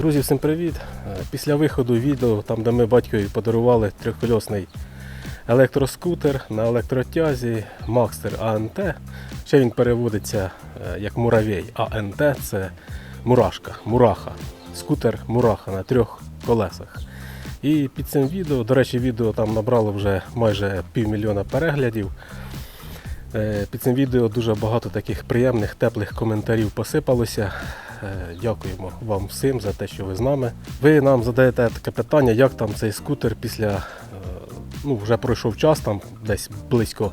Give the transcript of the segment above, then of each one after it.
Друзі, всім привіт! Е, Після виходу відео, там де ми батькові подарували трьохкольосний електроскутер на електротязі Макстер АНТ. Ще він переводиться е, як муравей. АНТ це мурашка, мураха. Скутер мураха на трьох колесах. І під цим відео, до речі, відео там набрало вже майже півмільйона переглядів. Е, Під цим відео дуже багато таких приємних, теплих коментарів посипалося. Е, Дякуємо вам всім за те, що ви з нами. Ви нам задаєте таке питання, як там цей скутер після е, ну, вже пройшов час, там десь близько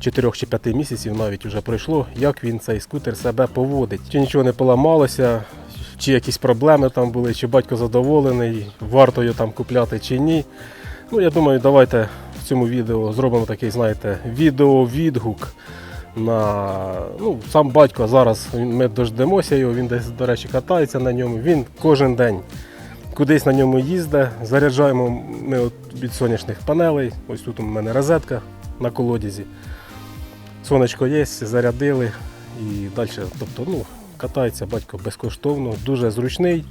4 чи 5 місяців навіть вже пройшло, як він цей скутер себе поводить. Чи нічого не поламалося, чи якісь проблеми там були, чи батько задоволений, варто його там купляти чи ні. Ну, я думаю, давайте в цьому відео зробимо такий, знаєте, відео-відгук на ну, сам батько зараз ми дождемося його, він десь, до речі, катається на ньому. Він кожен день кудись на ньому їздить. Заряджаємо ми от від сонячних панелей. Ось тут у мене розетка на колодязі. Сонечко є, зарядили і далі. Тобто, ну, катається батько безкоштовно, дуже зручний.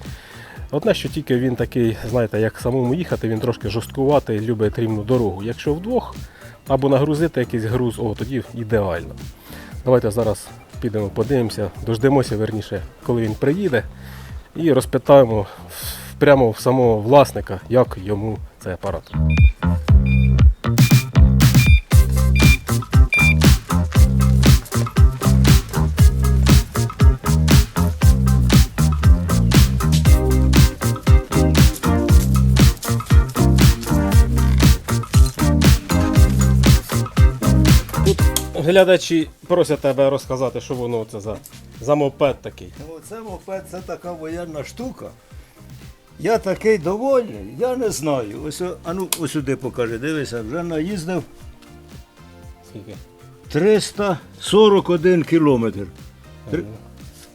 Одне, що тільки він такий, знаєте, як самому їхати, він трошки жорсткуватий, любить рівну дорогу. Якщо вдвох або нагрузити якийсь груз, о, тоді ідеально. Давайте зараз підемо, подивимося, дождемося, верніше, коли він приїде, і розпитаємо прямо в самого власника, як йому цей апарат. Глядачі просять тебе розказати, що воно це за, за мопед такий. Ну, це мопед, це така воєнна штука. Я такий довольний, я не знаю. Ось, а ну, ось сюди покажи, дивися, вже наїздив Скільки? 341 кілометр. Три-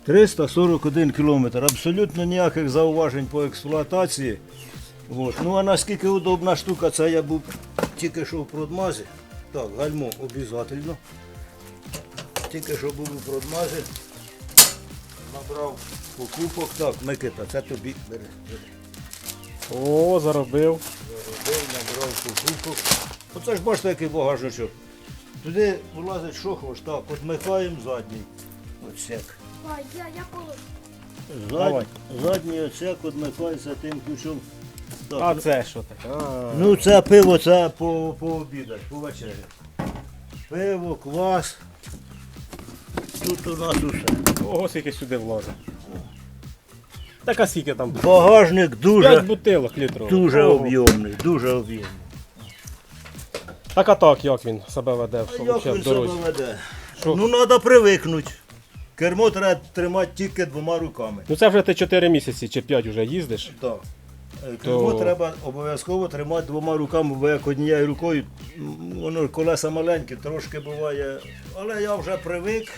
341 кілометр. Абсолютно ніяких зауважень по експлуатації. От. Ну а наскільки удобна штука, це я був тільки що в продмазі. Так, гальмо обов'язково. Тільки що був у продмазі. Набрав покупок. Так, Микита, це тобі бери. бери. О, заробив. Заробив, набрав покупок. Оце ж бачите, який багажничок. Туди влазить що хочеш. Так, от михаємо задній. Отсек. Ой, я, я положу. Давай. Зад... Задній отсек одмикається тим ключом. Так, А ну- це що таке? А, Ну це пиво, це по, по обідах, по вечері. Пиво, квас. Тут у нас усе. Ого, скільки сюди влазить. Так а скільки там? Багажник дуже, бутилок літрових. дуже Ого. об'ємний, дуже об'ємний. Так а так, як він себе веде А в, як він в себе дорозі? веде? Що? Ну треба привикнути. Кермо треба тримати тільки двома руками. Ну це вже ти 4 місяці чи 5 вже їздиш. Так. Е, Кермо треба обов'язково тримати двома руками, бо як однією рукою, м, воно колеса маленькі, трошки буває. Але я вже привик.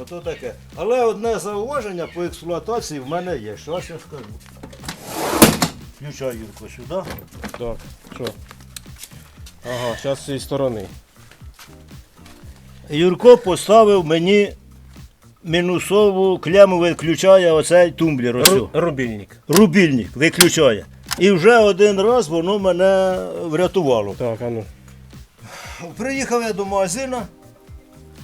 Ото таке. Але одне зауваження по експлуатації в мене є. Щось я скажу. Включай Юрко сюди. Так, що? Ага, зараз з цієї сторони. Юрко поставив мені мінусову клему виключає оцей тумблер. Ру- Рубільник. Рубільник виключає. І вже один раз воно мене врятувало. Так, а ну. Приїхав я до магазина,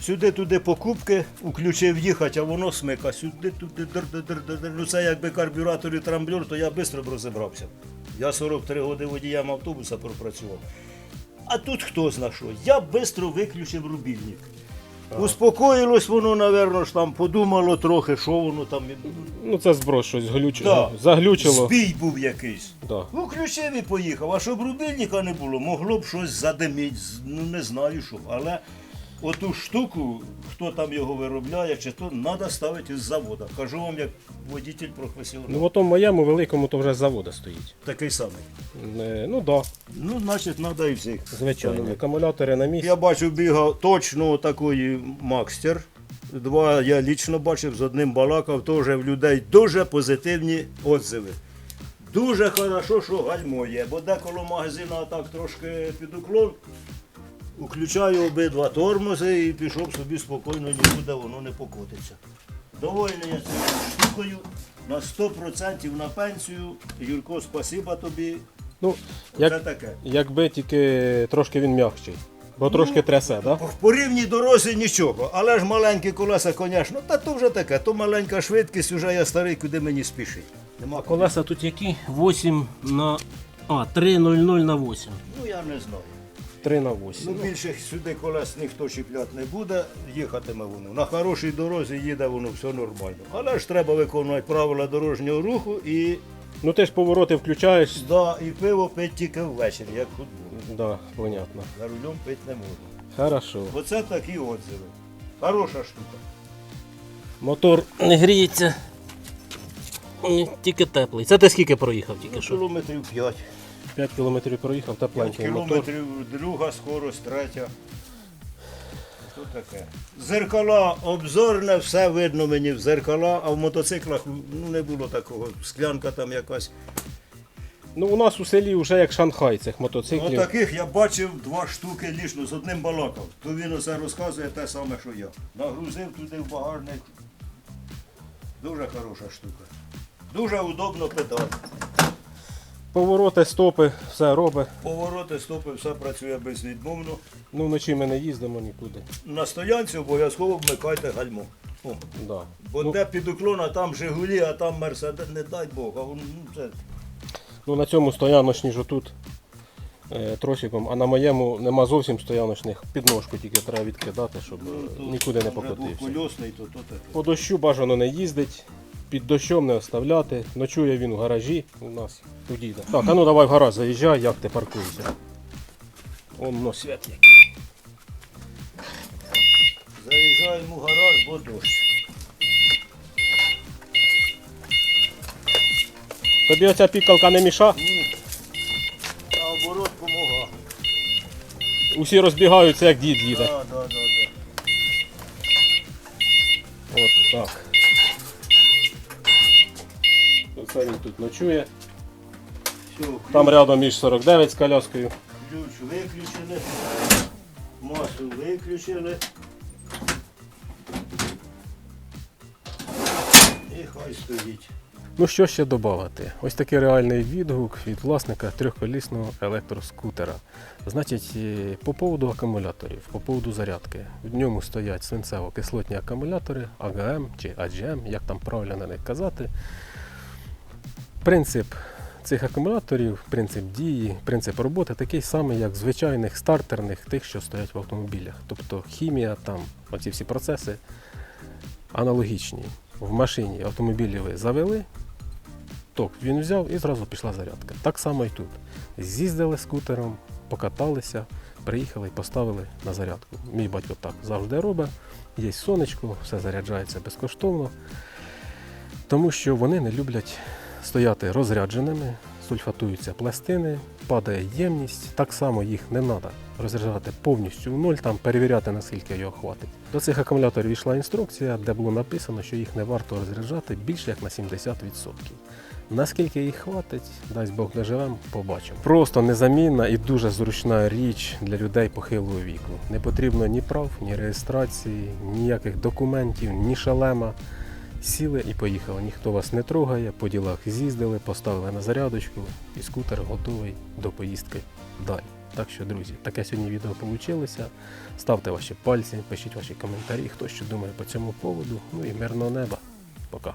сюди туди покупки, включив їхати, а воно смика. Сюди, туди, дир, дир, дир, дир, дир. Ну це якби карбюратор і трамблер, то я швидко б розібрався. Я 43 роки водієм автобуса пропрацював. А тут хто зна що? Я швидко виключив рубільник. Успокоїлось воно, напевно, ж там подумало трохи, що воно там. Ну це зброс щось глючило. Да. Заглючило. Збій був якийсь. Да. Включив і поїхав. А щоб рубільника не було, могло б щось задиміть, ну не знаю що. Але оту штуку, хто там його виробляє, чи то треба ставити з завода. Кажу вам, як водитель професіонал. Ну в тому моєму великому то вже з завода стоїть. Такий самий. Е, Ну так, да, Ну, значить, треба і всіх. звичайно. Акумулятори на місці. Я бачив, бігав точно такої Макстер. Два я лічно бачив, з одним балакав, теж в людей дуже позитивні отзиви. Дуже хорошо, що гальмо є, бо деколи магазина так трошки під уклон. Включаю обидва тормози і пішов собі спокійно, нікуди воно не покотиться. Довольний я цією штукою на 100% на пенсію. Юрко, спасіба тобі. Ну, Це як, таке. якби тільки трошки він м'якший. Бо Ну, трошки трясе, так? В порівній дорозі нічого, але ж маленькі колеса, звісно, та то вже таке, то маленька швидкість, вже я старий, куди мені спішить. Нема куди. Колеса тут які? 8 на. А, 3,00 на 8. Ну я не знаю. 3 на Ну більше сюди колес ніхто чіпляти не буде, їхатиме воно. На хорошій дорозі їде воно все нормально. Але ж треба виконувати правила дорожнього руху і, Ну ти ж повороти включаєш. да, і пиво пити тільки ввечері, як футбол. Да, понятно. За рулем пити не можна. Хорошо. Оце такі отзиви. Хороша штука. Мотор Не гріється. Ні, Тільки теплий. Це ти скільки проїхав тільки Ну, що? кілометрів 5. 5 кілометрів проїхав, 5 тепленький мотор. кілометрів друга скорость, третя. Що таке? Зеркала обзорне, все видно мені в зеркала, а в мотоциклах ну, не було такого. Склянка там якась. Ну у нас у селі вже як Шанхай цих мотоциклів. Отаких я бачив два штуки лічно з одним балакав. То він усе розказує те саме, що я. Нагрузив туди в багажник. Дуже хороша штука. Дуже удобно педаль. Повороти, стопи, все робить. Повороти, стопи, все працює безвідмовно. Ну вночі ми не їздимо нікуди. На стоянці обов'язково вмикайте гальмо. О. Да. Бо Ну, де під уклон, а там Жигулі, а там Мерседес, не дай Бог. А ну, це... ну на цьому стояночні ж отут е, тросиком, а на моєму нема зовсім стояночних. Підножку тільки треба відкидати, щоб е, то нікуди не покотився. двохкольосний, то, то таке. По дощу бажано не їздить, під дощом не оставляти. Ночує він в гаражі у нас у діда. Так, а ну давай в гараж заїжджай, як ти паркуєшся. Он ну, свят який. Заїжджаємо в гараж, бо дощ. Тобі оця пікалка не міша? Ні. Наоборот, помога. Усі розбігаються, як дід їде. Да, да, да, да. От так. Оце він тут ночує. Все, Там рядом між 49 з коляскою. ключ виключили. Масу виключили. І хай стоїть. Ну що ще додати? Ось такий реальний відгук від власника трьохколісного електроскутера. Значить, е, по поводу акумуляторів, по поводу зарядки. В ньому стоять свинцево-кислотні акумулятори, АГМ чи AGM, як там правильно на них казати. Принцип цих акумуляторів, принцип дії, принцип роботи такий самий, як звичайних стартерних, тих, що стоять в автомобілях. Тобто хімія, там, оці всі процеси аналогічні. В машині автомобілі ви завели, ток він взяв і зразу пішла зарядка. Так само і тут. З'їздили скутером, покаталися, приїхали і поставили на зарядку. Мій батько так завжди робить. Є сонечко, все заряджається безкоштовно. Тому що вони не люблять стояти розрядженими, сульфатуються пластини, падає ємність. Так само їх не треба розряджати повністю в ноль, там перевіряти, наскільки його хватить. До цих акумуляторів йшла інструкція, де було написано, що їх не варто розряджати більше як на 70%. Наскільки їх хватить, дасть Бог доживемо, побачимо. Просто незамінна і дуже зручна річ для людей похилого віку. Не потрібно ні прав, ні реєстрації, ніяких документів, ні шалема. Сіли і поїхали. Ніхто вас не трогає, по ділах з'їздили, поставили на зарядочку і скутер готовий до поїздки далі. Так що, друзі, таке сьогодні відео вийшло. Ставте ваші пальці, пишіть ваші коментарі, хто що думає по цьому поводу. Ну і мирного неба. Пока.